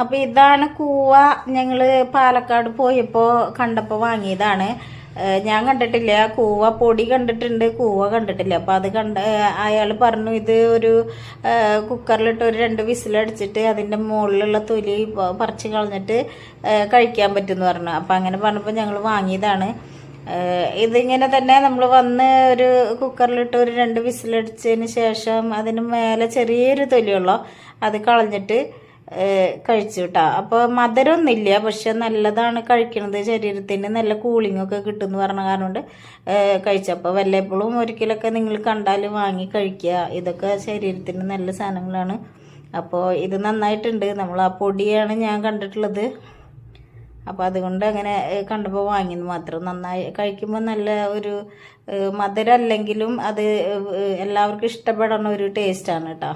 അപ്പോൾ ഇതാണ് കൂവ. ഞങ്ങൾ പാലക്കാട് പോയപ്പോൾ കണ്ടപ്പോൾ വാങ്ങിയതാണ്. ഞാൻ കണ്ടിട്ടില്ല. കൂവ പൊടി കണ്ടിട്ടുണ്ട്. കൂവ കണ്ടിട്ടില്ല. അപ്പോൾ അത് കണ്ട അയാൾ പറഞ്ഞു ഇത് ഒരു കുക്കറിലിട്ട് ഒരു രണ്ട് വിസിലടിച്ചിട്ട് അതിന്റെ മുകളിലുള്ള തൊലി പറിച്ച് കളഞ്ഞിട്ട് കഴിക്കാൻ പറ്റുമെന്ന് പറഞ്ഞു. അപ്പോൾ അങ്ങനെ പറഞ്ഞപ്പോൾ ഞങ്ങൾ വാങ്ങിയതാണ്. ഇതിങ്ങനെ തന്നെ നമ്മൾ വന്ന് ഒരു കുക്കറിലിട്ട് ഒരു രണ്ട് വിസിലടിച്ചതിന് ശേഷം അതിന് മേലെ ചെറിയൊരു തൊലിയുള്ള അത് കളഞ്ഞിട്ട് കഴിച്ചു കേട്ടോ അപ്പോൾ മധുരമൊന്നുമില്ല പക്ഷെ നല്ലതാണ് കഴിക്കുന്നത് ശരീരത്തിന്. നല്ല കൂളിംഗ് ഒക്കെ കിട്ടും എന്ന് പറഞ്ഞ കാരണം കൊണ്ട് ഏഹ് കഴിച്ചു. അപ്പോൾ വല്ലപ്പോഴും ഒരിക്കലൊക്കെ നിങ്ങൾ കണ്ടാൽ വാങ്ങി കഴിക്കുക. ഇതൊക്കെ ശരീരത്തിന് നല്ല സാധനങ്ങളാണ്. അപ്പോൾ ഇത് നന്നായിട്ടുണ്ട്. നമ്മൾ ആ പൊടിയാണ് ഞാൻ കണ്ടിട്ടുള്ളത്. അപ്പോൾ അതുകൊണ്ട് അങ്ങനെ കണ്ടപ്പോൾ വാങ്ങിയെന്ന് മാത്രം. നന്നായി കഴിക്കുമ്പോൾ നല്ല ഒരു മധുരം അല്ലെങ്കിലും അത് എല്ലാവർക്കും ഇഷ്ടപ്പെടുന്ന ഒരു ടേസ്റ്റാണ് കേട്ടോ